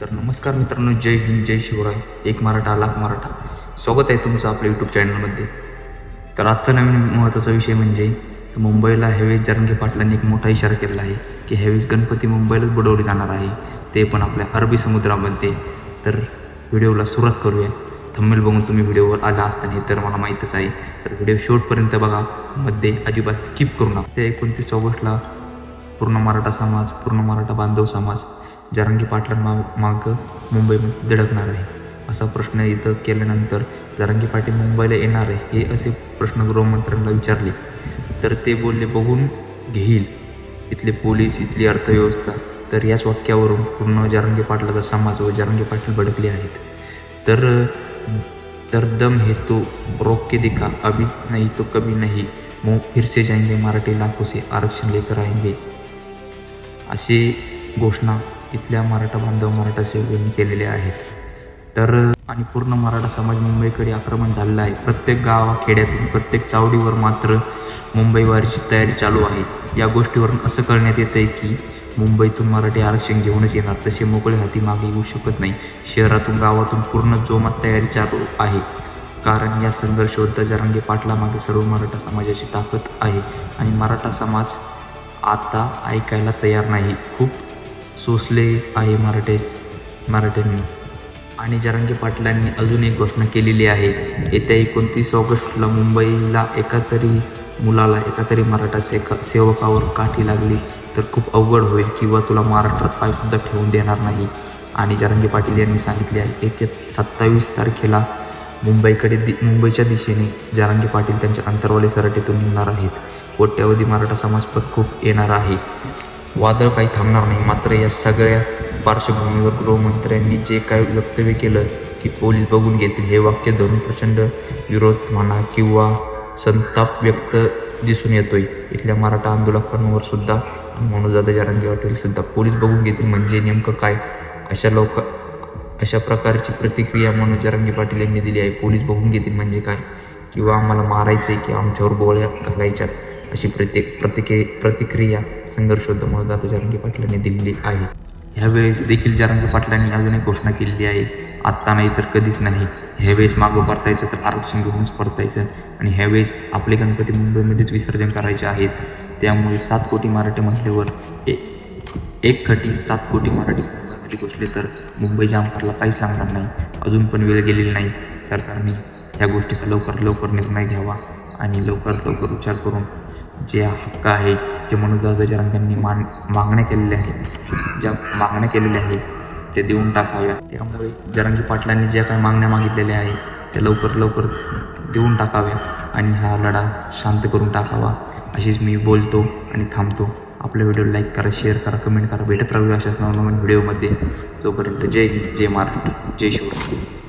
तर नमस्कार मित्रांनो जय हिंद जय शिवराय. एक मराठा लाख मराठा. स्वागत आहे तुमचं आपल्या यूट्यूब चॅनलमध्ये तर आजचा नवीन महत्त्वाचा विषय म्हणजे मुंबईला हेवेज जरंगे पाटलांनी एक मोठा इशारा केला आहे की हेवेज गणपती मुंबईलाच बुडवले जाणार आहे. ते पण आपल्या अरबी समुद्रामध्ये. तर व्हिडिओला सुरुवात करूया. थंबेल बघून तुम्ही व्हिडिओवर आला असताना हे तर मला माहीतच आहे. तर व्हिडिओ शेवटपर्यंत बघा. मध्ये अजिबात स्किप करू नका. ते एकोणतीस ऑगस्टला पूर्ण मराठा समाज पूर्ण मराठा बांधव समाज जरांगी पाटलांमा माग मुंबईमध्ये धडकणार आहे. असा प्रश्न इथं केल्यानंतर जरांगी पाटील मुंबईला येणार आहे हे असे प्रश्न गृहमंत्र्यांना विचारले. तर ते बोलले बघून घेईल. इथले पोलीस इथली अर्थव्यवस्था. तर याच वाक्यावरून पूर्ण जारंगी पाटलाचा समाज व जारंगी पाटील भडकले आहेत. तर तर दम हे तो रोक के दिखा अभी नाही तो कभी नाही. मो फिर से जाएंगे मराठी लाखोसे आरक्षण लेकर आएंगे. अशी घोषणा इथल्या मराठा बांधव मराठा सेवकांनी केलेले आहेत. तर आणि पूर्ण मराठा समाज मुंबईकडे आक्रमण झालेलं आहे. प्रत्येक गावाखेड्यातून प्रत्येक चावडीवर मात्र मुंबईवारीची तयारी चालू आहे. या गोष्टीवरून असं कळण्यात येतं आहे की मुंबईतून मराठी आरक्षण घेऊनच येणार. तसे मोकळे हाती मागे येऊ शकत नाही. शहरातून गावातून पूर्ण जोमात तयारी चालू आहे. कारण या संघर्ष होता जरांगे पाटला मागे सर्व मराठा समाजाची ताकद आहे. आणि मराठा समाज आता ऐकायला तयार नाही. खूप सोसले आहे मराठे मराठ्यांनी आणि जरांगे पाटलांनी अजून एक घोषणा केलेली आहे. येत्या एकोणतीस ऑगस्टला मुंबईला एका तरी मुलाला एका तरी मराठा सेका सेवकावर काठी लागली तर खूप अवघड होईल किंवा तुला महाराष्ट्रात पायसुद्धा ठेवून देणार नाही. आणि जरांगे पाटील यांनी सांगितले आहे येत्या सत्तावीस तारखेला मुंबईकडे दि मुंबईच्या दिशेने जारांगे पाटील त्यांच्या अंतरवाले सराटीतून निघणार आहेत. कोट्यावधी मराठा समाज पण खूप येणार आहे. वादळ काही थांबणार नाही. मात्र या सगळ्या पार्श्वभूमीवर गृहमंत्र्यांनी जे काही वक्तव्य केलं की पोलीस बघून घेतील हे वाक्य धरून प्रचंड विरोध म्हणा किंवा संताप व्यक्त दिसून येतोय. इथल्या मराठा आंदोलकांवर सुद्धा म्हणून जरांगे रंगेवाटेल सुद्धा पोलीस बघून घेतील म्हणजे नेमकं काय? अशा लोक अशा प्रकारची प्रतिक्रिया मनोज जरांगे पाटील यांनी दिली आहे. पोलीस बघून घेतील म्हणजे काय? किंवा आम्हाला मारायचं आहे की आमच्यावर गोळ्या घालायच्यात? अशी प्रत्येक प्रतिके प्रतिक्रिया संघर्षोद्ध दादा जारंगी पाटलांनी दिलेली आहे. ह्यावेळेस देखील जारंगी पाटलांनी अजून एक घोषणा केलेली आहे. आत्ता नाही तर कधीच नाही. ह्यावेळेस मागं परतायचं तर आरक्षण घेऊनच परतायचं आणि ह्यावेळेस आपले गणपती मुंबईमध्येच विसर्जन करायचे आहेत. त्यामुळे सात कोटी मराठी म्हटल्यावर ए एक खटी सात कोटी मराठी मुंबईमध्ये घुसले तर मुंबई जामकरला काहीच लागणार नाही. अजून पण वेळ गेलेली नाही. सरकारने ह्या गोष्टीचा लवकर लवकर निर्णय घ्यावा आणि लवकर लवकर विचार करून जे हक्क आहे जे मनोदादा जरांगांनी मान मागण्या केलेल्या आहेत. ज्या मागण्या केलेल्या आहेत ते देऊन टाकाव्या त्यामुळे जरांगी पाटलांनी ज्या काही मागण्या मागितलेल्या आहेत त्या लवकर लवकर देऊन टाकाव्या आणि हा लढा शांत करून टाकावा. अशीच मी बोलतो आणि थांबतो. आपला व्हिडिओ लाईक करा शेअर करा कमेंट करा. भेटत राहूया अशाच नवनवीन व्हिडिओमध्ये जोपर्यंत जय हिंद जय महाराष्ट्र जय शिवराय.